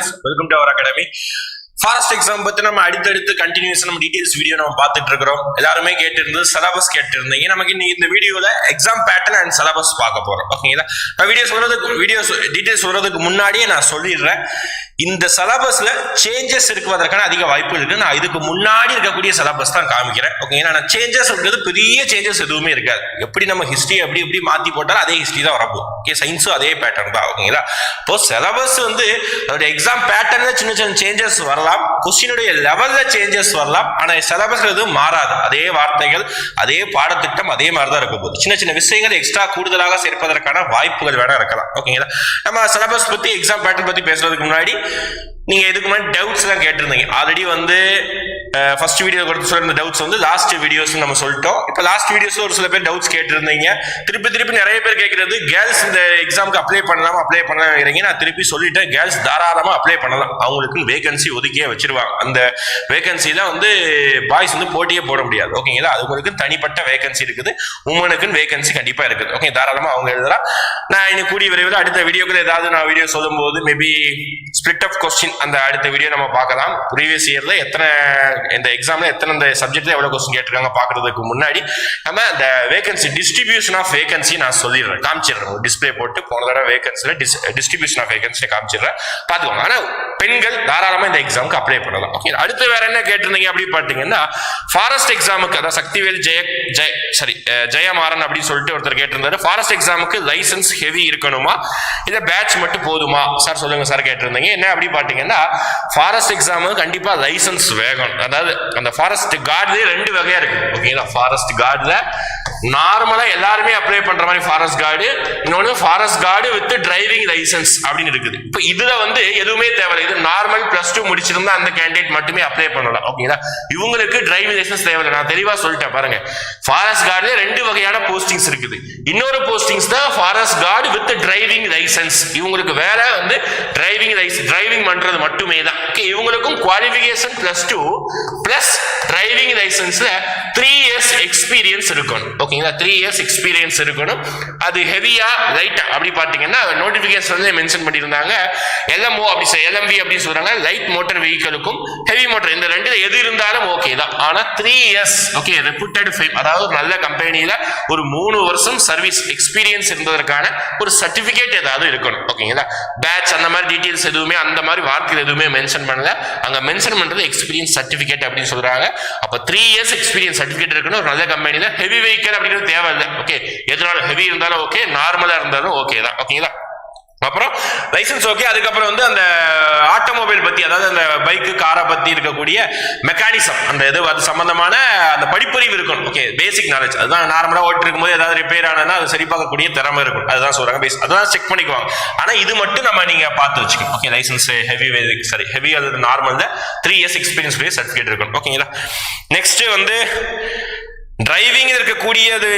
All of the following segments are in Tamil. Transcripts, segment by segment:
Friends welcome to our academy forest exam பத்தி நம்ம அடுத்தடுத்து கண்டினியூஸ் நம்ம டீடைல்ஸ் வீடியோ நம்ம பார்த்துட்டு இருக்கிறோம். எல்லாருமே கேட்டிருந்தது சிலபஸ் கேட்டிருந்தீங்க. நமக்கு இன்னைக்கு இந்த வீடியோல எக்ஸாம் பேட்டர்ன் அண்ட் சிலபஸ் பார்க்க போறோம். ஓகேங்களா நான் வீடியோ சொல்றதுக்கு வீடியோ டீடைல்ஸ் சொல்றதுக்கு முன்னாடியே நான் சொல்லிடுறேன். இந்த சிலபஸ்ல சேஞ்சஸ் இருக்குவதற்கான அதிக வாய்ப்பு இருக்கு. நான் இதுக்கு முன்னாடி இருக்கக்கூடிய சிலபஸ் தான் காமிக்கிறேன். ஓகேங்களா நான் சேஞ்சஸ் இருக்கிறது பெரிய சேஞ்சஸ் எதுவுமே இருக்காது. எப்படி நம்ம ஹிஸ்டரி அப்படி எப்படி மாத்தி போட்டாலும் அதே ஹிஸ்டரி தான் வரப்போம் ஓகே சயின்ஸும் அதே பேட்டர்ன் தான். ஓகேங்களா இப்போ சிலபஸ் வந்து அதோட எக்ஸாம் பேட்டர்ன்ல சின்ன சின்ன சேஞ்சஸ் வரலாம். கொஸ்டினுடைய லெவல்ல சேஞ்சஸ் வரலாம். ஆனா சிலபஸ் எதுவும் மாறாது. அதே வார்த்தைகள் அதே பாடத்திட்டம் அதே மாதிரி தான் இருக்கும் போது சின்ன சின்ன விஷயங்கள் எக்ஸ்ட்ரா கூடுதலாக சேர்ப்பதற்கான வாய்ப்புகள் வேணா இருக்கலாம். ஓகேங்களா நம்ம சிலபஸ் பத்தி எக்ஸாம் பேட்டர்ன் பத்தி பேசுறதுக்கு முன்னாடி நீங்க இதுக்கு முன்னாடி டவுட்ஸ் எல்லாம் கேட்டிருந்தீங்க. ஆல்ரெடி வந்து ஃபர்ஸ்ட் வீடியோ கொடுத்து சொல்லிருந்த டவுட்ஸ் வந்து லாஸ்ட் வீடியோஸ் நம்ம சொல்லிட்டோம். இப்போ லாஸ்ட் வீடியோஸ் ஒரு சில பேர் டவுட்ஸ் கேட்டிருந்தீங்க. திருப்பி திருப்பி நிறைய பேர் கேட்கறது கேர்ள்ஸ் இந்த எக்ஸாமுக்கு அப்ளை பண்ணலாமா அப்ளை பண்ணலாம் நான் திருப்பி சொல்லிட்டேன் கேர்ள்ஸ் தாராளமாக அப்ளை பண்ணலாம். அவங்களுக்கு வேகன்சி ஒதுக்கியே வச்சிருவாங்க. அந்த வேகன்சியில வந்து பாய்ஸ் வந்து போட்டியே போட முடியாது. ஓகேங்களா அதுங்களுக்கு தனிப்பட்ட வேகன்சி இருக்குது. உமனுக்குன்னு வேகன்சி கண்டிப்பாக இருக்குது. ஓகே தாராளமாக அவங்க எழுதலாம். நான் இன்னும் கூடிய விரைவில் அடுத்த வீடியோக்குள்ள ஏதாவது நான் வீடியோ சொல்லும்போது மேபி ஸ்பிளிட் ஆஃப் கொஸ்டின் அந்த அடுத்த வீடியோ நம்ம பார்க்கலாம். ப்ரீவியஸ் இயரில் எத்தனை இந்த எக்ஸாம்ல எத்தனை இந்த சப்ஜெக்ட்ல எவ்வளவு கொஸ்டின் கேட்டிருக்காங்க பாக்குறதுக்கு முன்னாடி நம்ம அந்த வேகன்சி டிஸ்ட்ரிபியூஷன் ஆஃப் வேகன்சி நான் சொல்லிடுறேன் காமிச்சிடுறேன். டிஸ்பிளே போட்டு போன தடவை வேகன்சில டிஸ்ட்ரிபியூஷன் ஆஃப் வேகன்சி காமிச்சிடுறேன். பாத்துக்கோங்க ஆனா பெண்கள் தாராளமா இந்த எக்ஸாமுக்கு அப்ளை பண்ணலாம். ஓகே அடுத்து வேற என்ன கேட்டிருந்தீங்க அப்படி பாத்தீங்கன்னா ஃபாரஸ்ட் எக்ஸாமுக்கு அதாவது சக்திவேல் ஜெய ஜெய சாரி ஜெயமாறன் அப்படின்னு சொல்லிட்டு ஒருத்தர் கேட்டிருந்தாரு. ஃபாரஸ்ட் எக்ஸாமுக்கு லைசன்ஸ் ஹெவி இருக்கணுமா? இல்ல பேட்ச் மட்டும் போதுமா? சார் சொல்லுங்க சார் கேட்டிருந்தீங்க. என்ன அப்படி பாத்தீங்கன்னா ஃபாரஸ்ட் எக்ஸாமுக்கு கண்டிப்பா லைசன்ஸ் வேகம் அதாவது அந்த ஃபாரஸ்ட் கார்டுலேயே ரெண்டு வகையா இருக்கு. ஓகேங்களா ஃபாரஸ்ட் கார்டுல நார்மலா எல்லாருமே அப்ளை பண்ற மாதிரி ஃபாரஸ்ட் கார்டு இன்னொன்று forest guard with driving licence அப்படின்னு இருக்குது. இப்போ இதுல வந்து எதுவுமே தேவையில்லை. இது நார்மல் பிளஸ் டூ முடிச்சிருந்தா அந்த கேண்டிடேட் மட்டுமே அப்ளை பண்ணலாம். ஓகேங்களா இவங்களுக்கு டிரைவிங் லைசன்ஸ் தேவையில்லை. நான் தெளிவா சொல்லிட்டேன் பாருங்க. ஃபாரஸ்ட் கார்டுல ரெண்டு வகையான போஸ்டிங்ஸ் இருக்குது. இன்னொரு போஸ்டிங்ஸ் தான் forest guard with driving licence இவங்களுக்கு வேலை வந்து டிரைவிங் லைசன்ஸ் டிரைவிங் பண்றது மட்டுமே தான் ஓகே இவங்களுக்கும் qualification plus two plus driving லைசன்ஸ்ல three years experience இருக்கணும். ஓகேங்களா த்ரீ இயர்ஸ் எக்ஸ்பீரியன்ஸ் இருக்கணும். அது ஹெவியா லைட்டா அப்படி பார்த்தீங்கன்னா நோட்டிபிகேஷன் வந்து மென்ஷன் பண்ணியிருந்தாங்க. எல்எம்ஓ அப்படி எல்எம்பி அப்படின்னு சொல்றாங்க. லைட் மோட்டார் வெஹிக்கிளுக்கும் ஹெவி மோட்டார் இந்த ரெண்டுல எது இருந்தாலும் ஓகே தான். ஆனா three years okay reputed five அதாவது நல்ல கம்பெனியில ஒரு மூணு வருஷம் சர்வீஸ் எக்ஸ்பீரியன்ஸ் இருந்ததற்கான ஒரு சர்டிபிகேட் ஏதாவது இருக்கணும். ஓகேங்களா பேட்ச் அந்த மாதிரி டீடைல்ஸ் எதுவுமே அந்த மாதிரி வார்த்தைகள் எதுவுமே மென்ஷன் பண்ணல. அங்க மென்ஷன் பண்றது எக்ஸ்பீரியன்ஸ் சர்டிபிகேட் அப்படின்னு சொல்றாங்க. அப்ப த்ரீ இயர்ஸ் எக்ஸ்பீரியன்ஸ் சர்டிஃபிகேட் இருக்கணும். ஒரு நல்ல கம்பெனியில் ஹெவி வெஹிக்கல் அப்படிங்கிறது தேவையில்லை. ஓகே எதனால ஹெவி இருந்தாலும் ஓகே நார்மலா இருந்தாலும் ஓகே தான். ஓகேங்களா அப்புறம் லைசன்ஸ் ஓகே அதுக்கப்புறம் வந்து அந்த ஆட்டோமொபைல் பத்தி அதாவது அந்த பைக்கு காரை பத்தி இருக்கக்கூடிய மெக்கானிசம் அந்த இது அது சம்பந்தமான அந்த படிப்பறிவு இருக்கணும். ஓகே பேசிக் நாலேஜ் அதுதான் நார்மலா ஓட்டு இருக்கும்போது ஏதாவது ரிப்பேர் ஆனால் அது சரி பார்க்கக்கூடிய திறமை இருக்கும். அதுதான் சொல்றாங்க. பேஸ் அதுதான் செக் பண்ணிக்குவாங்க. ஆனா இது மட்டும் நம்ம நீங்க பார்த்து வச்சுக்கணும். Okay licence heavy sorry heavy அல்லது normal three years experience certificate இருக்கணும். ஓகேங்களா நெக்ஸ்ட் வந்து டிரைவிங் இருக்கக்கூடியது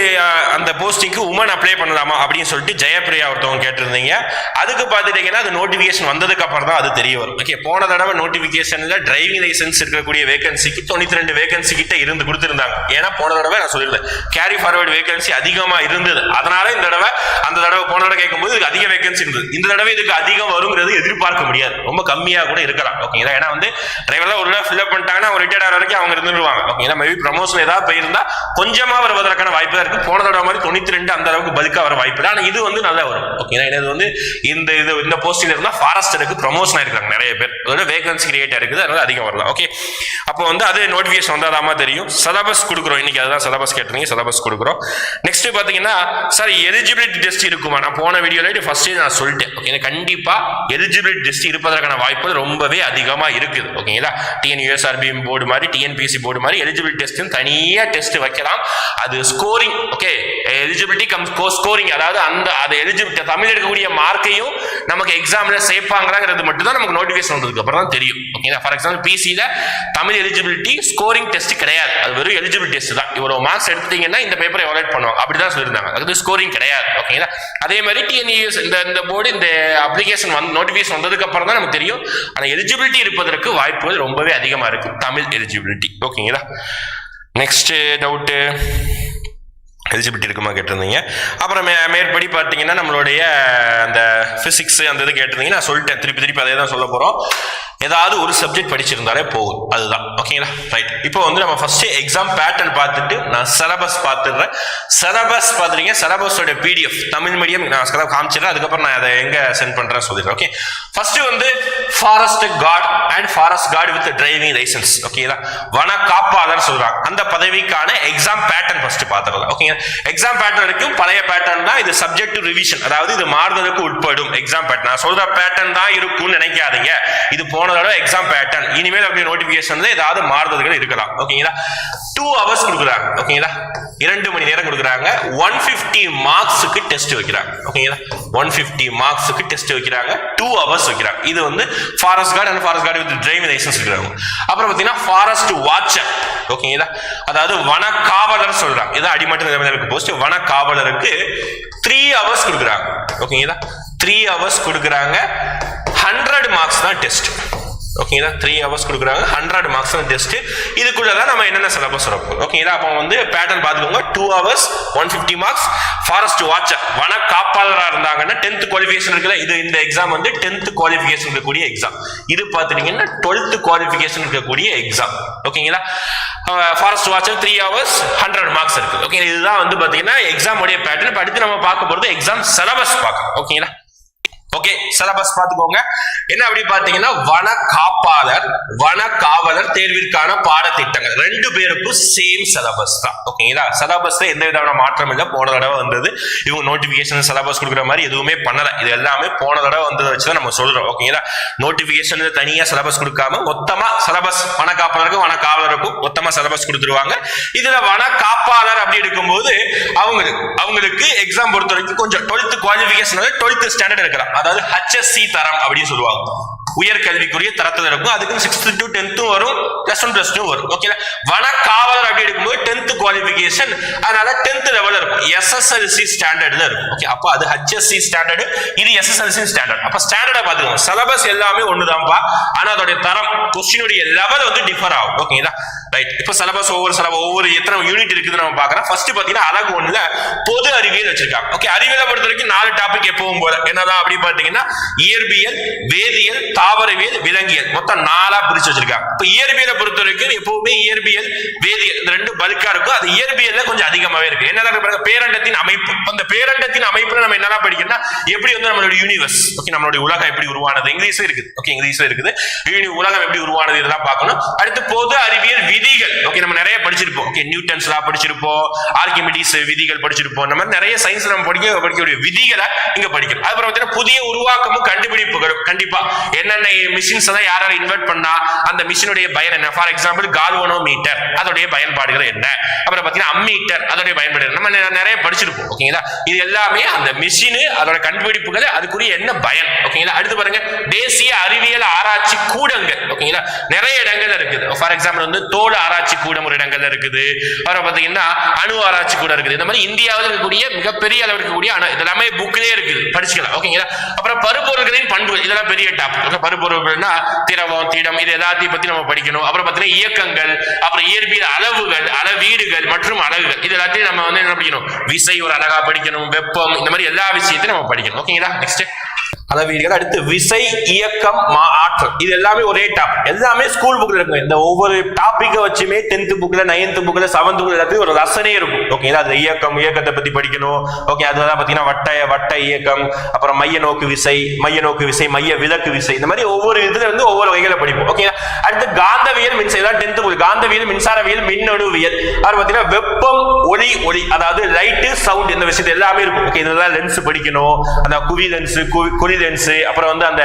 அந்த போஸ்டிங்க்கு உமன் அப்ளை பண்ணலாமா அப்படின்னு சொல்லிட்டு ஜெயப்பிரியா ஒருத்தவங்க கேட்டிருந்தீங்க. அதுக்கு பார்த்துட்டீங்கன்னா அது நோட்டிஃபிகேஷன் வந்ததுக்கு அப்புறம் தான் அது தெரிய வரும். ஓகே போன தடவை நோட்டிஃபிகேஷன்ல டிரைவிங் லைசன்ஸ் இருக்கக்கூடிய வேகன்சிக்கு தொண்ணூத்தி ரெண்டு வேகன்சி கிட்ட இருந்து கொடுத்துருந்தாங்க. ஏன்னா போன தடவை நான் சொல்லியிருந்தேன் கேரி ஃபார்வர்டு வேகன்சி அதிகமா இருந்தது. அதனால இந்த தடவை அந்த தடவை போன தடவை கேட்கும்போது இதுக்கு அதிக வேகன்சி இருந்தது. இந்த தடவை இதுக்கு அதிகம் வருங்கிறது எதிர்பார்க்க முடியாது. ரொம்ப கம்மியா கூட இருக்கலாம். ஓகேங்களா ஏன்னா வந்து டிரைவர்லாம் ஒரு தடவை ஃபில்அப் பண்ணிட்டாங்கன்னா அவங்க ரிட்டையர் ஆகிற வரைக்கும் அவங்க இருந்துருவாங்க. ஓகேங்களா மேபி ப்ரமோஷன் ஏதாவது போயிருந்தா கொஞ்சமா வருவதற்கான வாய்ப்பு தான் இருக்கு. போன தடவை மாதிரி தொண்ணூத்தி ரெண்டு அந்த அளவுக்கு பல்கா வர வாய்ப்பு இல்லை. ஆனா இது வந்து நல்லா வரும். ஓகேங்களா ஏன்னா இது வந்து இந்த இது இந்த போஸ்டில் இருந்தா ஃபாரஸ்டருக்கு ப்ரமோஷன் ஆயிருக்காங்க நிறைய பேர். அதோட வேகன்சி கிரியேட் இருக்குது. அதனால அதிகம் வரலாம். ஓகே அப்போ வந்து அது நோட்டிஃபிகேஷன் வந்தாதாமா தெரியும். சிலபஸ் கொடுக்குறோம். இன்னைக்கு அதுதான் சிலபஸ் கேட்டிருந்தீங்க. சிலபஸ் கொடுக்குறோம். நெக்ஸ்ட் பார்த்தீங்கன்னா சார் எலிஜிபிலிட்டி டெஸ்ட் இருக்குமா? நான் போன வீடியோல ஃபர்ஸ்டே நான் சொல்லிட்டேன். ஓகே கண்டிப்பா எலிஜிபிலிட்டி டெஸ்ட் இருப்பதற்கான வாய்ப்பு ரொம்பவே அதிகமா இருக்குது. ஓகேங்களா டிஎன்யூஎஸ்ஆர்பி போர்டு மாதிரி டிஎன்பிசி போர்டு மாதிரி எலிஜிபிலிட்டி டெஸ்ட் தனியா டெஸ்ட் வைக்கலாம். அது scoring okay eligibility cum scoring அதாவது அந்த அது எலிஜிபிலிட்டி தமிழ் எடுக்கக்கூடிய மார்க்கையும் நமக்கு எக்ஸாம்ல சேர்ப்பாங்களாங்கிறது மட்டும் தான் நமக்கு நோட்டிஃபிகேஷன் வந்ததுக்கு அப்புறம் தான் தெரியும் ஓகேங்களா ஃபார் எக்ஸாம்பிள் பிசியில் தமிழ் எலிஜிபிலிட்டி ஸ்கோரிங் டெஸ்ட் கிடையாது. அது வெறும் எலிஜிபிலிட்டி டெஸ்ட் தான். இவ்வளவு மார்க்ஸ் எடுத்தீங்கன்னா இந்த பேப்பரை எவாலேட் பண்ணுவாங்க. அப்படிதான் சொல்லியிருந்தாங்க. அது ஸ்கோரிங் கிடையாது. ஓகேங்களா அதே மாதிரி டிஎன்இஎஸ் இந்த இந்த போர்டு இந்த அப்ளிகேஷன் வந்து நோட்டிஃபிகேஷன் வந்ததுக்கு அப்புறம் தான் நமக்கு தெரியும். ஆனால் எலிஜிபிலிட்டி இருப்பதற்கு வாய்ப்புகள் ரொம்பவே அதிகமா இருக்கு. தமிழ் எலிஜிபிலிட்டி ஓகேங்களா நெக்ஸ்ட் டவுட்டு எலிஜிபிலிட்டி இருக்குமா கேட்டிருந்தீங்க. அப்புறம் மே மேற்படி பார்த்தீங்கன்னா நம்மளுடைய அந்த ஃபிசிக்ஸ் அந்த இது கேட்டிருந்தீங்க நான் சொல்லிட்டேன். திருப்பி திருப்பி அதே தான் சொல்ல போகிறோம் ஏதாவது ஒரு சப்ஜெக்ட் படிச்சிருந்தாலே போகும் அதுதான். ஓகேங்களா ரைட் இப்போ வந்து நம்ம ஃபர்ஸ்ட் எக்ஸாம் பேட்டர்ன் பார்த்துட்டு நான் சிலபஸ் பார்த்துடுறேன். சிலபஸ் பார்த்துட்டீங்க. சிலபஸோட பிடிஎஃப் தமிழ் மீடியம் நான் சில காமிச்சிடுறேன். அதுக்கப்புறம் நான் அதை எங்கே சென்ட் பண்ணுறேன் சொல்லிடுறேன். ஓகே ஃபர்ஸ்ட் வந்து forest guard and forest guard with driving licence ஓகேங்களா வன காப்பாளர் சொல்றாங்க. அந்த பதவிக்கான எக்ஸாம் பேட்டர்ன் ஃபர்ஸ்ட் பார்த்துடலாம் ஓகேங்களா எக்ஸாம் பேட்டர்ன் வரைக்கும் பழைய பேட்டர்ன் தான் இது சப்ஜெக்ட் டு ரிவிஷன் அதாவது இது மாறுதலுக்கு உட்படும் எக்ஸாம் பேட்டர்ன் நான் சொல்ற பேட்டர்ன் தான் இருக்கும்னு நினைக்காதீங்க. இது போன தடவை எக்ஸாம் பேட்டர்ன் இனிமேல் அப்படி நோட்டிபிகேஷன்ல ஏதாவது மாறுதல்கள் இருக்கலாம். ஓகேங்களா டூ ஹவர்ஸ் கொடுக்குறாங்க. ஓகேங்களா இரண்டு மணி நேரம் கொடுக்குறாங்க. ஒன் பிப்டி மார்க்ஸுக்கு டெஸ்ட் வைக்கிறாங்க. ஓகேங்களா ஒன் பிப்டி மார்க்ஸுக்கு டெஸ்ட் வைக்கிறாங்க. டூ ஹவர்ஸ் வைக்கிறாங்க. இது வந்து forest guard and forest guard with driving licence இருக்கிறாங்க அப்புறம் பார்த்தீங்கன்னா ஃபாரஸ்ட் வாட்சர் ஓகேங்களா அதாவது வன காவலர் சொல்றாங்க. இதான் அடிமட்ட நிலைமையில போஸ்ட் வன காவலருக்கு த்ரீ ஹவர்ஸ் கொடுக்குறாங்க ஓகேங்களா த்ரீ ஹவர்ஸ் கொடுக்குறாங்க. ஹண்ட்ரட் மார்க்ஸ் தான் டெஸ்ட் ஓகேங்களா த்ரீ ஹவர்ஸ் கொடுக்குறாங்க. ஹண்ட்ரட் மார்க்ஸ் தான் டெஸ்ட் இதுக்குள்ள தான் நம்ம என்னென்ன சிலபஸ் இருக்கும் ஓகேங்களா அப்போ வந்து பேட்டர்ன் பார்த்துக்கோங்க. Two hours one fifty marks forest watcher வன காப்பாளராக இருந்தாங்கன்னா டென்த் குவாலிஃபிகேஷன் இருக்குல்ல? இது இந்த எக்ஸாம் வந்து டென்த் குவாலிஃபிகேஷன் இருக்கக்கூடிய எக்ஸாம் இது பார்த்துட்டீங்கன்னா டுவெல்த் குவாலிஃபிகேஷன் இருக்கக்கூடிய எக்ஸாம் ஓகேங்களா forest watcher three hours hundred marks இருக்கு. ஓகே இதுதான் வந்து பார்த்தீங்கன்னா எக்ஸாம் உடைய பேட்டர்ன் இப்போ அடுத்து நம்ம பார்க்க போகிறது எக்ஸாம் சிலபஸ் பார்க்கலாம். ஓகேங்களா ஓகே சிலபஸ் பார்த்துக்கோங்க. என்ன அப்படி பார்த்தீங்கன்னா வன காப்பாளர் வன காவலர் தேர்விற்கான பாடத்திட்டங்கள். ரெண்டு பேருக்கும் சேம் சிலபஸ் தான். ஓகேங்களா சிலபஸ்ல எந்த விதமான மாற்றம் இல்லை. போன தடவை வந்தது இவங்க நோட்டிபிகேஷன் சிலபஸ் கொடுக்குற மாதிரி எதுவுமே பண்ணல. இது எல்லாமே போன தடவை வந்ததை வச்சு தான் நம்ம சொல்றோம். ஓகேங்களா நோட்டிபிகேஷன் தனியா சிலபஸ் கொடுக்காம மொத்தமா சிலபஸ் வன காப்பாளருக்கும் வன காவலருக்கும் மொத்தமா சிலபஸ் கொடுத்துருவாங்க. இதுல வன காப்பாளர் அப்படி இருக்கும்போது அவங்களுக்கு அவங்களுக்கு எக்ஸாம் பொறுத்த வரைக்கும் கொஞ்சம் டுவெல்த் குவாலிஃபிகேஷன் டுவெல்த் ஸ்டாண்டர்ட் இருக்கலாம் அதாவது ஹச்எஸ்சி தரம் அப்படின்னு சொல்லுவாங்க. உயர்கல்விக்குரிய தரத்தில் இருக்கும். அதுக்கு சிக்ஸ்த் டு டென்த்தும் வரும். பிளஸ் ஒன் பிளஸ் டூ வரும். ஓகேங்களா வன காவலர் அப்படி எடுக்கும்போது டென்த் குவாலிஃபிகேஷன் அதனால டென்த் லெவலில் இருக்கும். எஸ்எஸ்எல்சி ஸ்டாண்டர்ட்ல இருக்கும். ஓகே அப்போ அது ஹச்எஸ்சி ஸ்டாண்டர்டு இது எஸ்எஸ்எல்சி ஸ்டாண்டர்ட் அப்போ ஸ்டாண்டர்டை பார்த்துக்கோங்க. சிலபஸ் எல்லாமே ஒண்ணுதான்ப்பா. ஆனா அதோடைய தரம் கொஸ்டினுடைய லெவல் வந்து டிஃபர் ஆகும். ஓகேங்களா ரைட் இப்போ சிலபஸ் ஒவ்வொரு சில ஒவ்வொரு எத்தனை யூனிட் இருக்குதுன்னு நம்ம பார்க்கலாம் ஃபர்ஸ்ட் பார்த்தீங்கன்னா அழகு ஒன்றில் பொது அறிவியல் வச்சிருக்காங்க. ஓகே அறிவியலை பொறுத்த வரைக்கும் நாலு டாபிக் எப்பவும் போல. என்னதான் அப்படி பார்த்தீங்கன்னா இயற்பியல் வேதியியல் தாவரவியல் விலங்கியல். மொத்தம் நாலா பிரிச்சு வச்சிருக்காங்க. இப்போ இயற்பியலை பொறுத்த வரைக்கும் எப்பவுமே இயற்பியல் வேதியியல் இந்த ரெண்டு பல்கா இருக்கும். அது இயற்பியல்ல கொஞ்சம் அதிகமாவே இருக்கு. என்னதான் பேரண்டத்தின் அமைப்பு. அந்த பேரண்டத்தின் அமைப்புல நம்ம என்னெல்லாம் படிக்கணும்னா எப்படி வந்து நம்மளுடைய யூனிவர்ஸ் ஓகே நம்மளுடைய உலகம் எப்படி உருவானது? இங்கிலீஷ்ல இருக்குது. ஓகே இங்கிலீஷ்ல இருக்குது. யூனி- உலகம் எப்படி உருவானது? இதெல்லாம் பார்க்கணும். அடுத்து பொது அறிவியல் விதிகள். ஓகே நம்ம நிறைய படிச்சிருப்போம். ஓகே நியூட்டன்ஸ் எல்லாம் படிச்சிருப்போம். ஆர்கிமிடிஸ் விதிகள் படிச்சிருப்போம். நம்ம நிறைய சயின்ஸ் நம்ம படிக்க படிக்கக்கூடிய விதிகளை இங்க படிக்கணும். அதுக்கப்புறம் பார்த்தீங்கன்னா புதிய உருவாக்கமும் கண்டுபிடிப்புகளும். கண்டிப்பா. என்னென்ன மிஷின்ஸ் எல்லாம் யார் யார் இன்வெர்ட் பண்ணா அந்த மிஷினுடைய பயன் என்ன? ஃபார் எக்ஸாம்பிள் கால்வனோ மீட்டர் அதோடைய பயன்பாடுகள் என்ன? அப்புறம் பார்த்தீங்கன்னா அம்மீட்டர் அதோடைய பயன்பாடு என்ன? நம்ம நிறைய படிச்சிருப்போம் ஓகேங்களா இது எல்லாமே அந்த மிஷின் அதோட கண்டுபிடிப்புகள் அதுக்குரிய என்ன பயன் ஓகேங்களா அடுத்து பாருங்க தேசிய அறிவியல் ஆராய்ச்சி கூடங்கள் ஓகேங்களா நிறைய இடங்கள் இருக்குது. ஃபார் எக்ஸாம்பிள் வந்து தோல் ஆராய்ச்சி கூடம் ஒரு இடங்கள்ல இருக்குது. அப்புறம் பார்த்தீங்கன்னா அணு ஆராய்ச்சி கூட இருக்குது. இந்த மாதிரி இந்தியாவில் இருக்கக்கூடிய மிகப்பெரிய அளவில் இருக்கக்கூடிய அணு இதெல்லாமே புக்கிலே இருக்குது. படிச்சுக்கலாம் ஓகேங்களா அப்புறம் பருப்பொருள்களின் பண்புகள் இதெல்லாம் பெரிய டாபிக் ஓகே திரவம் திடம் இது எல்லாத்தையும் பத்தி நம்ம படிக்கணும். அப்புறம் பார்த்தீங்கன்னா இயக்கங்கள் அப்புறம் இயற்பியல் அளவுகள் அளவீடுகள் மற்றும் அழகுகள் இது எல்லாத்தையும் நம்ம வந்து என்ன படிக்கணும்? விசை ஒரு அழகா படிக்கணும் வெப்பம் இந்த மாதிரி எல்லா விஷயத்தையும் நம்ம படிக்கணும். ஓகேங்களா? நெக்ஸ்ட் அளவீடுகள் அடுத்து விசை இயக்கம் மா ஆற்றல். இது எல்லாமே ஒரே டாப் எல்லாமே ஸ்கூல் புக்ல இருக்கும் இந்த ஒவ்வொரு டாபிக்கை வச்சுமே டென்த் புக்ல நைன்த் புக்ல செவன்த் புக்ல எல்லாத்தையும் ஒரு ரசனே இருக்கும். ஓகேங்களா அது இயக்கம் இயக்கத்தை பத்தி படிக்கணும். ஓகே அதுதான் பாத்தீங்கன்னா வட்ட வட்ட இயக்கம் அப்புறம் மைய நோக்கு விசை மைய நோக்கு விசை மைய விலக்கு விசை. இந்த மாதிரி ஒவ்வொரு இதுல இருந்து ஒவ்வொரு வகையில படிப்போம். ஓகேங்களா அடுத்து காந்தவியல் மின்சாரம் டென்த் புக் காந்தவியல் மின்சாரவியல் மின்னணுவியல். அது பாத்தீங்கன்னா வெப்பம் ஒளி ஒளி அதாவது லைட்டு சவுண்ட் இந்த விஷயத்து எல்லாமே இருக்கும். ஓகே இதெல்லாம் லென்ஸ் படிக்கணும். அந்த குவி லென்ஸ் குவி லென்ஸ் அப்புறம் வந்து அந்த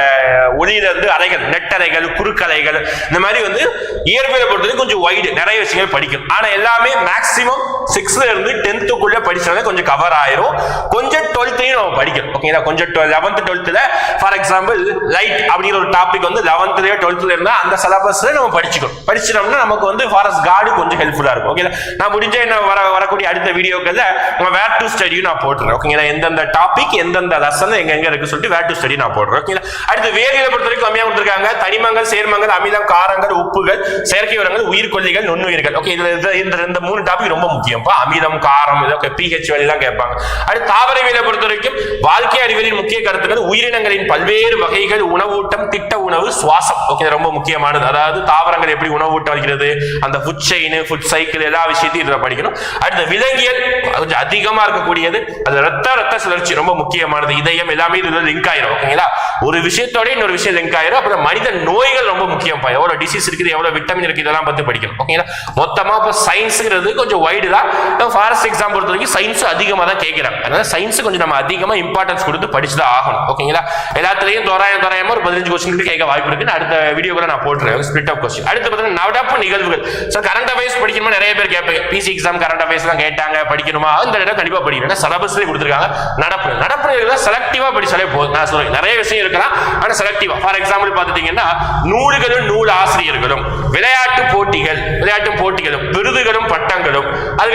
ஒளியில இருந்து அலைகள் நெட்டலைகள் குறுக்கலைகள் இந்த மாதிரி வந்து இயற்பியலை பொறுத்தவரைக்கும் கொஞ்சம் வைடு நிறைய விஷயங்கள் படிக்கும். ஆனா எல்லாமே மேக்ஸிமம் சிக்ஸ்த்ல இருந்து டென்த்துக்குள்ள படிச்சாலே கொஞ்சம் கவர் ஆயிரும். கொஞ்சம் டுவெல்த்தையும் நம்ம படிக்கணும். ஓகேங்களா கொஞ்சம் லெவன்த் டுவெல்த்ல ஃபார் எக்ஸாம்பிள் லைட் அப்படிங்கிற ஒரு டாபிக் வந்து லெவன்த்லயோ டுவெல்த்ல இருந்தா அந்த சிலபஸ்ல நம்ம படிச்சுக்கணும். படிச்சிட்டோம்னா நமக்கு வந்து ஃபாரஸ்ட் கார்டு கொஞ்சம் ஹெல்ப்ஃபுல்லா இருக்கும். ஓகேங்களா நான் முடிஞ்ச என்ன வர வரக்கூடிய அடுத்த வீடியோக்கள்ல நம்ம வேர் டு ஸ்டடியும் நான் போட்டுறேன். ஓகேங்களா எந்தெந்த டாபிக் எந்தெந்த லெசன் எங்க எங்க இருக்கு சொல்லிட்டு வேர் டு ஸ்டடி நான் போடுறேன் ஓகேங்களா அடுத்து வேதியியலை பொறுத்த வரைக்கும் கம்மியா கொடுத்துருக்காங்க. தனிமங்கள் சேர்மங்கள் அமிலம் காரங்கள் உப்புகள் செயற்கை உரங்கள் உயிர்கொல்லிகள் நுண்ணுயிர்கள். ஓகே இதுல இந்த இந்த மூணு டாபிக் ரொம்ப முக்கியம். முக்கியம்ப்பா அமிதம் காரம் இதோ பிஹெச் வேலையெல்லாம் கேட்பாங்க அடுத்து தாவரவியலை பொறுத்த வரைக்கும் வாழ்க்கை அறிவியலின் முக்கிய கருத்துக்கள் உயிரினங்களின் பல்வேறு வகைகள் உணவூட்டம் திட்ட உணவு சுவாசம் ஓகே ரொம்ப முக்கியமானது அதாவது தாவரங்கள் எப்படி உணவூட்டம் வைக்கிறது அந்த ஃபுட் செயின் ஃபுட் சைக்கிள் எல்லா விஷயத்தையும் இதில் படிக்கணும் அடுத்த விலங்கியல் கொஞ்சம் அதிகமாக இருக்கக்கூடியது அது ரத்த ரத்த சுழற்சி ரொம்ப முக்கியமானது இதயம் எல்லாமே இதுல லிங்க் ஆயிரும் ஓகேங்களா ஒரு விஷயத்தோட இன்னொரு விஷயம் லிங்க் ஆயிரும் அப்புறம் மனித நோய்கள் ரொம்ப முக்கியம் எவ்வளோ டிசீஸ் இருக்குது எவ்வளோ விட்டமின் இருக்குது இதெல்லாம் பற்றி படிக்கணும் ஓகேங்களா மொத்தமாக இப்போ சயின்ஸுங்கிறது கொஞ்சம் வைடு தான் ஃபாரஸ்ட் எக்ஸாம் பொறுத்த வரைக்கும் சயின்ஸ் அதிகமா தான் கேட்கிறாங்க. அதனால சயின்ஸ் கொஞ்சம் நம்ம அதிகமா இம்பார்ட்டன்ஸ் கொடுத்து படிச்சு தான் ஆகணும். ஓகேங்களா எல்லாத்துலேயும் தோராயம் தோராயமாக ஒரு பதினஞ்சு கொஸ்டின் கேட்க வாய்ப்பு இருக்கு. அடுத்த வீடியோ கூட நான் போட்டுருவேன் ஸ்பிளிட் ஆஃப் கொஸ்டின் அடுத்து பார்த்தீங்கன்னா நடப்பு நிகழ்வுகள். ஸோ கரண்ட் அஃபேர்ஸ் படிக்கணுமா நிறைய பேர் கேட்பீங்க. பிசி எக்ஸாம் கரண்ட் அஃபேர்ஸ் தான் கேட்டாங்க படிக்கணுமா? இந்த இடம் கண்டிப்பாக படிக்கணும். சிலபஸ்லேயே கொடுத்துருக்காங்க. நடப்பு. நடப்பு நிகழ்வுகள் செலக்டிவா படிச்சாலே போதும். நான் சொல்றேன். நிறைய விஷயம் இருக்கலாம். ஆனால் செலக்டிவாக ஃபார் எக்ஸாம்பிள் பார்த்துட்டீங்கன்னா நூல்களும் நூல் ஆசிரியர்களும் விளையாட்டு போட்டிகள் விளையாட்டு போட்டிகளும் விருதுகளும் பட்டங்களும்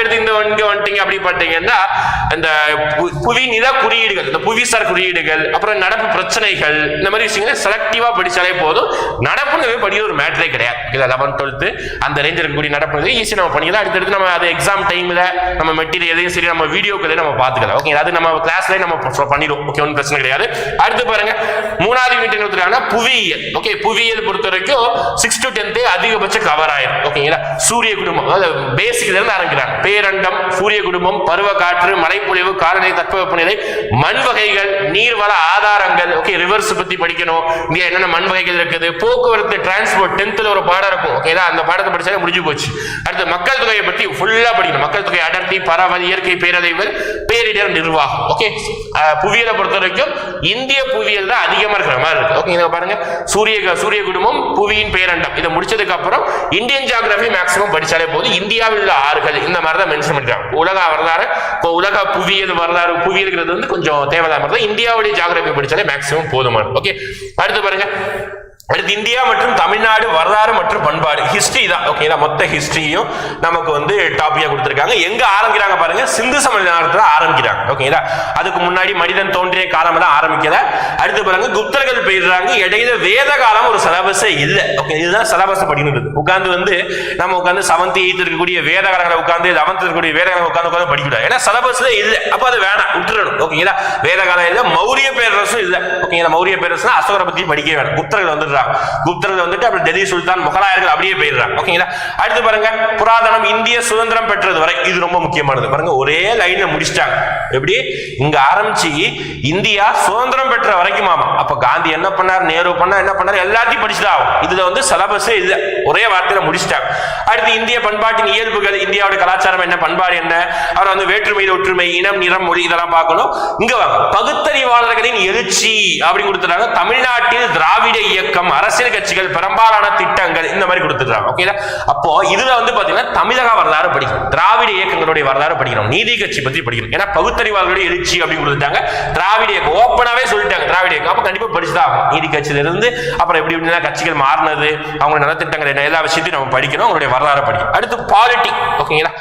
அதுக்கடுத்து இந்த இங்க வந்துட்டீங்க அப்படி பார்த்தீங்கன்னா இந்த பு- புவி நில குறியீடுகள் இந்த புவிசார் குறியீடுகள் அப்புறம் நடப்பு பிரச்சனைகள் இந்த மாதிரி விஷயங்களை செலக்டிவா படிச்சாலே போதும். நடப்புன்னு படிக்கிற ஒரு மேட்டரே கிடையாது. இல்லை லெவன்த் டுவெல்த்து அந்த ரேஞ்ச் இருக்கக்கூடிய நடப்பு ஈஸி நம்ம பண்ணிக்கலாம். அடுத்தடுத்து நம்ம அது எக்ஸாம் டைம்ல நம்ம மெட்டீரியல் எதையும் சரி நம்ம வீடியோக்களே நம்ம பார்த்துக்கலாம். ஓகே அது நம்ம கிளாஸ்ல நம்ம பண்ணிடுவோம் ஓகே ஒன்றும் பிரச்சனை கிடையாது. அடுத்து பாருங்க. மூணாவது வீட்டு கொடுத்துருக்காங்கன்னா புவியியல். ஓகே புவியியல் பொறுத்த வரைக்கும் சிக்ஸ் டு டென்த்து அதிகபட்ச கவர் ஆயிரும். ஓகேங்களா? சூரிய குடும்பம் அதாவது பேசிக்ல ஆரம்பிக்கிறாங்க. பேரண்டம் சூரிய குடும்பம் பருவ காற்று மழைப்பொழிவு காலநிலை தட்பவெப்பநிலை மண் வகைகள் நீர்வள ஆதாரங்கள் ஓகே ரிவர்ஸ் பத்தி படிக்கணும். இங்க என்னென்ன மண் வகைகள் இருக்குது? போக்குவரத்து டிரான்ஸ்போர்ட் டென்த்ல ஒரு பாடம் இருக்கும். ஓகேதா அந்த பாடத்தை படிச்சாலே முடிஞ்சு போச்சு. அடுத்து மக்கள் தொகையை பத்தி ஃபுல்லா படிக்கணும். மக்கள் தொகை அடர்த்தி பரவல் இயற்கை பேரழிவுகள் பேரிடர் நிர்வாகம். ஓகே புவியியலை பொறுத்த வரைக்கும் இந்திய புவியியல் தான் அதிகமா இருக்கிற மாதிரி இருக்கு. ஓகே இதை பாருங்க. சூரிய சூரிய குடும்பம் புவியின் பேரண்டம். இதை முடிச்சதுக்கு அப்புறம் இந்தியன் ஜியாகிரபி மேக்ஸிமம் படிச்சாலே போதும். இந்தியாவில் உள்ள ஆறுகள் இந்த மாதிரி தான் மென்ஷன் பண்ணிருக்காங்க. உலக வரலாறு இப்போ உலக புவியியல் வரலாறு புவியியல்ங்கிறது வந்து கொஞ்சம் தேவையில்லாம இருந்தா இந்தியாவுடைய ஜியாகிரபி படிச்சாலே மேக்ஸிமம் போதுமான. ஓகே அடுத்து பாருங்க. அடுத்து இந்தியா மற்றும் தமிழ்நாடு வரலாறு மற்றும் பண்பாடு. ஹிஸ்டரி தான். ஓகேங்களா மொத்த ஹிஸ்டரியும் நமக்கு வந்து டாபிக்கா கொடுத்துருக்காங்க. எங்க ஆரம்பிக்கிறாங்க பாருங்க? சிந்து சமவெளி நேரத்தில் ஆரம்பிக்கிறாங்க. ஓகேங்களா அதுக்கு முன்னாடி மனிதன் தோன்றிய காலம் எல்லாம் ஆரம்பிக்கல. அடுத்து பாருங்க குப்தர்கள் போயிடுறாங்க இடையில வேத காலம் ஒரு சிலபஸே இல்லை. ஓகே இதுதான் சிலபஸ் படிக்கிறது உட்காந்து வந்து நம்ம உட்காந்து செவன்த் எயித் இருக்கக்கூடிய வேத காலங்களை உட்காந்து லெவன்த் இருக்கக்கூடிய வேத காலம் உட்காந்து உட்காந்து படிக்கூடாது ஏன்னா சிலபஸ்ல இல்லை. அப்போ அது வேணாம். விட்டுறணும். ஓகேங்களா வேத காலம் இல்லை. மௌரிய பேரரசும் இல்லை. ஓகேங்களா மௌரிய பேரரசுனா அசோகரை பத்தி படிக்க வேணாம். குப்தர்கள் வந்துடுறாங்க குப்தர்கள் வந்துட்டு அப்புறம் டெல்லி சுல்தான் முகலாயர்கள் அப்படியே போயிடுறாங்க. ஓகேங்களா அடுத்து பாருங்க புராதனம் இந்திய சுதந்திரம் பெற்றது வரை. இது ரொம்ப முக்கியமானது. பாருங்க ஒரே லைன்ல முடிச்சிட்டாங்க. எப்படி? இங்க ஆரம்பிச்சு இந்தியா சுதந்திரம் பெற்ற வரைக்கும் ஆமா. அப்ப காந்தி என்ன பண்ணார்? நேரு பண்ணார் என்ன பண்ணார்? எல்லாத்தையும் படிச்சுதான் ஆகும். இதுல வந்து சிலபஸ் இல்ல ஒரே வார்த்தையில முடிச்சிட்டாங்க. அடுத்து இந்திய பண்பாட்டின் இயல்புகள் இந்தியாவோட கலாச்சாரம் என்ன? பண்பாடு என்ன? அவர் வந்து வேற்றுமை ஒற்றுமை இனம் நிறம் மொழி இதெல்லாம் பார்க்கணும். இங்க வாங்க. பகுத்தறிவாளர்களின் எழுச்சி அப்படின்னு கொடுத்துட்டாங்க. தமிழ்நாட்டில் திராவிட இயக்கம் அரசியல் கட்சிகள் பெரும்பாலான திட்டங்கள் இந்த மாதிரி கொடுத்துருக்காங்க ஓகேங்களா அப்போ இதுல வந்து பாத்தீங்கன்னா தமிழக வரலாறு படிக்கணும். திராவிட இயக்கங்களுடைய வரலாறு படிக்கணும். நீதி கட்சி பத்தி படிக்கணும். ஏன்னா பகுத்தறிவாளர்களுடைய எழுச்சி அப்படின்னு கொடுத்துட்டாங்க. திராவிட இயக்கம் ஓப்பனாவே சொல்லிட்டாங்க திராவிட இயக்கம். அப்ப கண்டிப்பா படிச்சுதான் ஆகும் நீதி கட்சியில இருந்து அப்புறம் எப்படி எப்படின்னா கட்சிகள் மாறினது அவங்க நலத்திட்டங்கள் என்ன எல்லா விஷயத்தையும் நம்ம படிக்கணும் அவங்களுடைய வரலாறு படிக்கணும். அடுத்து பாலிட்டி ஓகேங்களா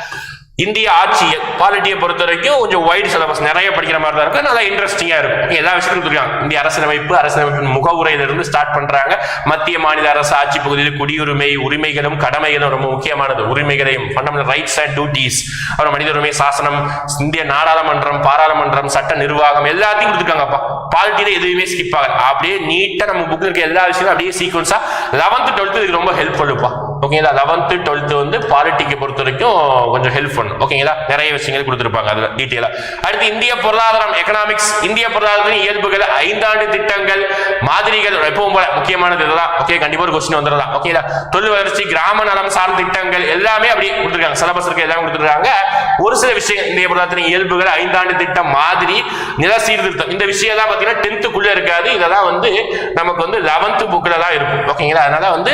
இந்திய ஆட்சி பாலிட்டியை பொறுத்த வரைக்கும் கொஞ்சம் ஒயிட் சிலபஸ் நிறைய படிக்கிற மாதிரி தான் இருக்கும். நல்லா இன்ட்ரெஸ்டிங்காக இருக்கும். எல்லா விஷயத்தையும் தெரியும் இந்திய அரசியலமைப்பு அரசியலமைப்பின் முகவுரையிலிருந்து ஸ்டார்ட் பண்ணுறாங்க மத்திய மாநில அரசு ஆட்சி பகுதியில் குடியுரிமை உரிமைகளும் கடமைகளும் ரொம்ப முக்கியமானது. உரிமைகளையும் ஃபண்டமெண்டல் ரைட்ஸ் அண்ட் டியூட்டிஸ் அப்புறம் மனித உரிமை சாசனம் இந்திய நாடாளுமன்றம் பாராளுமன்றம் சட்ட நிர்வாகம் எல்லாத்தையும் கொடுத்துருக்காங்கப்பா பாலிட்டியில் எதுவுமே ஸ்கிப் ஆகல. அப்படியே நீட்டாக நம்ம புக்கு இருக்க எல்லா விஷயமும் அப்படியே சீக்வன்ஸாக லெவன்த்து டுவெல்த்து இதுக்கு ரொம்ப ஹெல்ப்ஃபுல்லுப்பா ஓகேங்களா? லெவன்த்து டுவெல்த்து வந்து பாலிட்டிக்கை பொறுத்த வரைக்கும் கொஞ்சம் ஹெல்ப் பண்ணும். ஓகேங்களா? நிறைய விஷயங்கள் கொடுத்துருப்பாங்க அதில் டீட்டெயிலாக அடுத்து இந்திய பொருளாதாரம் எக்கனாமிக்ஸ் இந்திய பொருளாதாரத்தின் இயல்புகள் ஐந்தாண்டு திட்டங்கள் மாதிரிகள் எப்பவும் போல. முக்கியமானது இதெல்லாம் ஓகே கண்டிப்பா ஒரு கொஸ்டின் வந்துடலாம் ஓகேங்களா தொழில் வளர்ச்சி கிராம நலம் சார்ந்த திட்டங்கள் எல்லாமே அப்படி கொடுத்துருக்காங்க. சிலபஸ் இருக்க எல்லாம் கொடுத்துருக்காங்க. ஒரு சில விஷயம் இந்திய பொருளாதாரத்தின் இயல்புகள் ஐந்தாண்டு திட்டம் மாதிரி நில சீர்திருத்தம். இந்த விஷயம் எல்லாம் பாத்தீங்கன்னா டென்த்துக்குள்ள இருக்காது. இதெல்லாம் வந்து நமக்கு வந்து லெவன்த்து புக்கில் தான் இருக்கும். ஓகேங்களா அதனால வந்து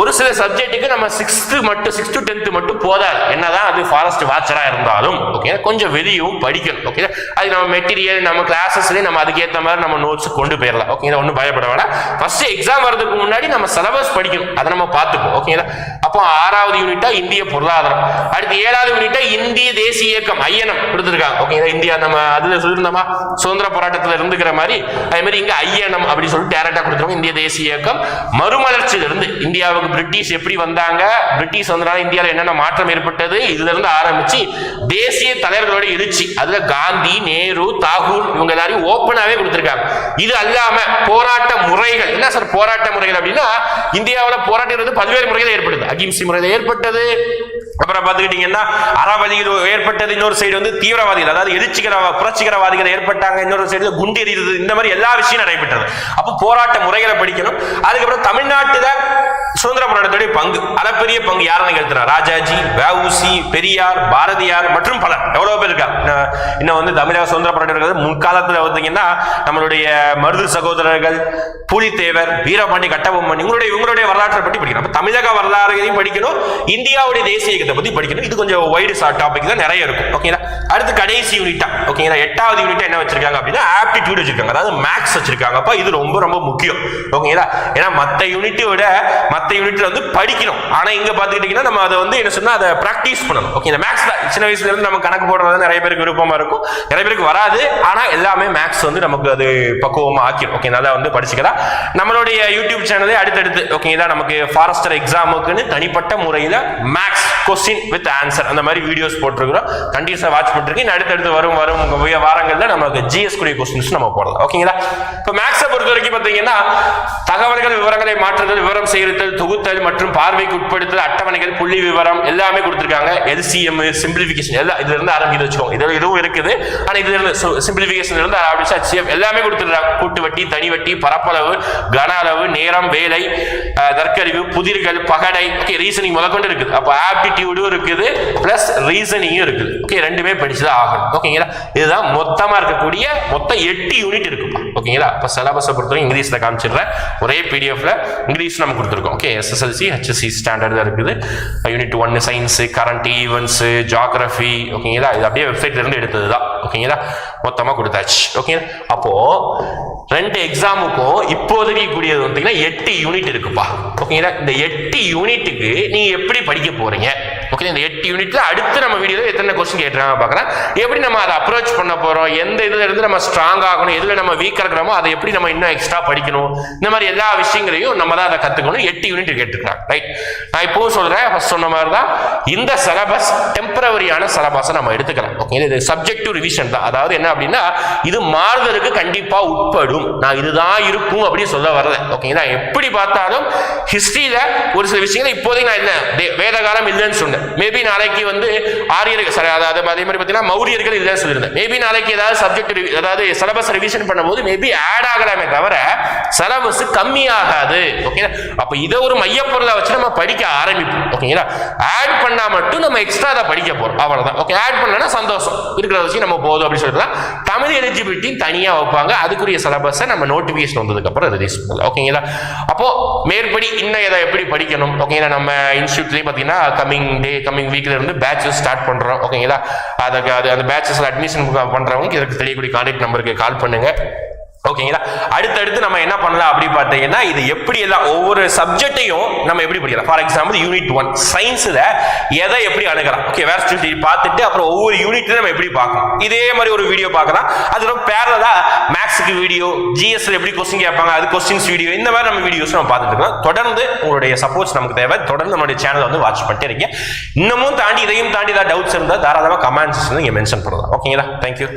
ஒரு சில சப்ஜெக்ட்டுக்கு நம்ம சிக்ஸ்த்து மட்டும் சிக்ஸ்த்து டு மட்டும் போதாது. என்னதான் அது ஃபாரஸ்ட் வாட்சராக இருந்தாலும் ஓகே கொஞ்சம் வெளியும் படிக்கணும். ஓகே அது நம்ம மெட்டீரியல் நம்ம கிளாஸஸ்லேயே நம்ம அதுக்கேற்ற மாதிரி நம்ம நோட்ஸ் கொண்டு போயிடலாம் ஓகேங்களா ஒன்றும் பயப்பட வேணாம். ஃபர்ஸ்ட் எக்ஸாம் வர்றதுக்கு முன்னாடி நம்ம சிலபஸ் படிக்கணும். அதை நம்ம பார்த்துப்போம். ஓகேங்களா அப்போ ஆறாவது யூனிட்டா இந்திய பொருளாதாரம். அடுத்து ஏழாவது யூனிட்டா இந்திய தேசிய இயக்கம் ஐயனம் கொடுத்துருக்காங்க. ஓகேங்களா இந்தியா நம்ம அதுல சொல்லியிருந்தோமா? சுதந்திர போராட்டத்தில் இருந்துக்கிற மாதிரி. அதே மாதிரி இங்க ஐயனம் அப்படின்னு சொல்லிட்டு டேரக்டா கொடுத்துருவாங்க இந்திய தேசிய இயக்கம். மறுமலர்ச்சியிலிருந்து இந்தியாவுக்கு பிரிட்டிஷ் எப்படி வந்தாங்க? பிரிட்டிஷ் வந்தனால இந்தியாவில் என்னென்ன மாற்றம் ஏற்பட்டது? இதுல இருந்து ஆரம்பிச்சு தேசிய தலைவர்களோட எழுச்சி. அதுல காந்தி நேரு தாகூர் இவங்க எல்லாரையும் ஓப்பனாவே கொடுத்துருக்காங்க. இது அல்லாம போராட்ட முறைகள். என்ன சார் போராட்ட முறைகள் அப்படின்னா இந்தியாவில் போராட்டம் இருந்து பல்வேறு முறைகள் ஏற்படுது அகிம்சை முறையில் ஏற்பட்டது. அப்புறம் பார்த்துக்கிட்டீங்கன்னா அறவாதிகள் ஏற்பட்டது இன்னொரு சைடு வந்து தீவிரவாதிகள் அதாவது எழுச்சிகர புரட்சிகரவாதிகள் ஏற்பட்டாங்க இன்னொரு சைடு குண்டு எறிகிறது இந்த மாதிரி எல்லா விஷயம் நடைபெற்றது. அப்போ போராட்ட முறைகளை படிக்கணும். அதுக்கப்புறம் தமிழ்நாட்டுல சுதந்திர போராட்டத்துடைய பங்கு அளப்பெரிய பங்கு யாருன்னு நிகழ்த்தினார் ராஜாஜி வஉசி பெரியார் பாரதியார் மற்றும் பலர். எவ்வளவு பேர் இருக்கா இன்னும் வந்து தமிழக சுதந்திர போராட்டம் முன்காலத்துல பார்த்தீங்கன்னா நம்மளுடைய மருது சகோதரர்கள் புலித்தேவர் வீரபாண்டி கட்டபொம்மன் இவங்களுடைய இவங்களுடைய வரலாற்றை பற்றி படிக்கணும். தமிழக வரலாறையும் படிக்கணும். இந்தியாவுடைய தேசிய இயக்கத்தை பற்றி படிக்கணும். இது கொஞ்சம் வைடு டாபிக் தான் நிறைய இருக்கும். ஓகேங்களா அடுத்து கடைசி யூனிட்டா ஓகேங்களா எட்டாவது யூனிட்டா என்ன வச்சிருக்காங்க அப்படின்னா ஆப்டிடியூட் வச்சிருக்காங்க. அதாவது மேக்ஸ் வச்சிருக்காங்க. அப்போ இது ரொம்ப ரொம்ப முக்கியம். ஓகேங்களா ஏன்னா மற்ற யூனிட்டை விட மற்ற யூனிட்ல வந்து படிக்கணும். ஆனா இங்க பாத்துக்கிட்டீங்கன்னா நம்ம அதை வந்து என்ன சொன்னா அதை ப்ராக்டிஸ் பண்ணணும். ஓகே இந்த மேக்ஸ் தான். சின்ன வயசுல இருந்து நம்ம கணக்கு போடுறது நிறைய பேருக்கு விருப்பமா இருக்கும். நிறைய பேருக்கு வராது. ஆனா எல்லாமே மேக்ஸ் வந்து நமக்கு அது பக்குவமா ஆக்கிடும் ஓகே நல்லா வந்து படிச்சுக்கலாம். நம்மளுடைய யூடியூப் சேனலே அடுத்தடுத்து. ஓகேங்களா நமக்கு ஃபாரஸ்டர் எக்ஸாமுக்குன்னு தனிப்பட்ட முறையில் மேக்ஸ் கொஸ்டின் வித் ஆன்சர் அந்த மாதிரி வீடியோஸ் போட்டிருக்கிறோம். கண்டிப்பாக வாட்ச் பண்ணிருக்கேன் அடுத்தடுத்து வரும் வரும் வாரங்களில் வாரங்கள்ல நமக்கு ஜிஎஸ் கூடிய கொஸ்டின்ஸ் நம்ம போடலாம். ஓகேங்களா இப்போ மேக்ஸை பொறுத்த வரைக்கும் பார்த்தீங்கன்னா தகவல்கள் விவரங்களை மாற்றுதல் விவரம் தொகுத்தல் மற்றும் பார்வைக்கு உட்படுத்தல் அட்டவணைகள் புள்ளி விவரம் எல்லாமே கொடுத்துருக்காங்க. எல்சிஎம் சிம்பிளிஃபிகேஷன் எல்லாம் இதுல இருந்து ஆரம்பிக்கிறது வச்சுக்கோங்க. இதில் இதுவும் இருக்குது. ஆனால் இதுல இருந்து சிம்பிளிஃபிகேஷன் இருந்து ஆரம்பிச்சு HCF எல்லாமே கொடுத்துருக்காங்க கூட்டு வட்டி தனி வட்டி பரப்பளவு கன அளவு நேரம் வேலை தற்கறிவு தர்க்கறிவு புதிர்கள் பகடை ஓகே ரீசனிங் முதற்கொண்டு இருக்குது. அப்போ ஆப்டிடியூடும் இருக்குது பிளஸ் ரீசனிங்கும் இருக்குது. ஓகே ரெண்டுமே படிச்சுதான் ஆகணும். ஓகேங்களா இதுதான் மொத்தமாக இருக்கக்கூடிய மொத்தம் எட்டு யூனிட் இருக்குப்பா ஓகேங்களா இப்போ சிலபஸை பொறுத்தவரைக்கும் இங்கிலீஷில் காமிச்சிடுறேன். ஒரே பிடிஎஃப்ல இங்கிலீஷ் நம்ம கொடுத்துருக்கோம். ஓகே எஸ்எஸ்எல்சி ஹெச்எஸ்சி ஸ்டாண்டர்ட் தான் இருக்குது. Unit one science current events geography ஓகேங்களா இது அப்படியே வெப்சைட்லேருந்து எடுத்தது தான். ஓகேங்களா மொத்தமாக கொடுத்தாச்சு. ஓகேங்களா அப்போ ரெண்டு எக்ஸாமுக்கும் இப்போதைக்கு கூடியது பார்த்தீங்கன்னா எட்டு யூனிட் இருக்குப்பா. ஓகேங்களா இந்த எட்டு யூனிட்டுக்கு நீங்கள் எப்படி படிக்க போகிறீங்க ஓகே இந்த எட்டு யூனிட்ல அடுத்து நம்ம வீடியோவில் எத்தனை கொஸ்டின் கேட்டுறாங்க பார்க்கலாம். எப்படி நம்ம அதை அப்ரோச் பண்ண போறோம்? எந்த இதுல இருந்து நம்ம ஸ்ட்ராங் ஆகணும்? எதுல நம்ம வீக்காக இருக்கிறோமோ அதை எப்படி நம்ம இன்னும் எக்ஸ்ட்ரா படிக்கணும்? இந்த மாதிரி எல்லா விஷயங்களையும் நம்ம தான் அதை கத்துக்கணும். எட்டு யூனிட் கேட்டுருக்காங்க. ரைட் நான் இப்போவும் சொல்றேன். ஃபர்ஸ்ட் சொன்ன மாதிரி தான் இந்த சிலபஸ் டெம்பரவரியான சிலபஸை நம்ம எடுத்துக்கலாம். ஓகே இது சப்ஜெக்டிவ் ரிவிஷன் தான். அதாவது என்ன அப்படின்னா இது மாறுதலுக்கு கண்டிப்பா உட்படும். நான் இதுதான் இருக்கும் அப்படின்னு சொல்ல வரல. ஓகேங்களா எப்படி பார்த்தாலும் ஹிஸ்டரியில ஒரு சில விஷயங்கள் இப்போதைக்கு நான் இல்லை வேத காலம் இல்லைன்னு சொன்னேன். மேபி நாளைக்கு வந்து ஆரியர்கள் சரி அதாவது அதே மாதிரி பார்த்தீங்கன்னா மௌரியர்கள் இதுதான் சொல்லியிருந்தேன். மேபி நாளைக்கு ஏதாவது சப்ஜெக்ட் அதாவது சிலபஸ் ரிவிஷன் பண்ணும்போது மேபி ஆட் ஆகலாமே தவிர சிலபஸ் கம்மியாகாது. ஓகேங்களா அப்போ இதை ஒரு மையப்பொருளை வச்சு நம்ம படிக்க ஆரம்பிப்போம். ஓகேங்களா ஆட் பண்ணா மட்டும் நம்ம எக்ஸ்ட்ரா அதை படிக்க போகிறோம் அவ்வளோதான் ஓகே ஆட் பண்ணலன்னா சந்தோஷம். இருக்கிறத வச்சு நம்ம போதும் அப்படின்னு சொல்லிட்டு தமிழ் எலிஜிபிலிட்டி தனியாக வைப்பாங்க. அதுக்குரிய சிலபஸை நம்ம நோட்டிஃபிகேஷன் வந்ததுக்கப்புறம் ரிலீஸ் பண்ணலாம். ஓகேங்களா அப்போது மேற்படி இன்னும் இதை எப்படி படிக்கணும்? ஓகேங்களா நம்ம இன்ஸ்டியூட்லேயும் பார்த்தீங்கன்னா கம்மிங் டே கம்மிங் வீக்ல இருந்து பேட்சஸ் ஸ்டார்ட் பண்றோம் ஓகேங்களா அதுக்கு அது அந்த பேட்சஸ்ல அட்மிஷன் பண்றவங்க இதுக்கு தெரியக்கூடிய கான்டாக்ட் நம்பருக்கு கால் பண்ணுங்க. ஓகேங்களா அடுத்தடுத்து நம்ம என்ன பண்ணலாம் அப்படி பார்த்தீங்கன்னா இது எப்படி எல்லாம் ஒவ்வொரு சப்ஜெக்டையும் நம்ம எப்படி படிக்கலாம்? ஃபார் எக்ஸாம்பிள் யூனிட் ஒன் சயின்ஸில் எதை எப்படி அணுகலாம்? ஓகே வேற ஸ்டூடெண்ட் பார்த்துட்டு அப்புறம் ஒவ்வொரு யூனிட்டையும் நம்ம எப்படி பார்க்கலாம்? இதே மாதிரி ஒரு வீடியோ பார்க்கலாம். அது ரொம்ப பேரலாக மேக்ஸுக்கு வீடியோ ஜிஎஸ்ல எப்படி கொஸ்டின் கேட்பாங்க அது கொஸ்டின்ஸ் வீடியோ இந்த மாதிரி நம்ம வீடியோஸ் நம்ம பார்த்துட்டு இருக்கோம் தொடர்ந்து உங்களுடைய சப்போர்ட்ஸ் நமக்கு தேவை. தொடர்ந்து நம்மளுடைய சேனலை வந்து வாட்ச் பண்ணிட்டே இருக்கீங்க இன்னமும் தாண்டி இதையும் தாண்டி ஏதாவது டவுட்ஸ் இருந்தால் தாராளமாக கமெண்ட்ஸ் வந்து இங்கே மென்ஷன் பண்ணலாம் ஓகேங்களா தேங்க்யூ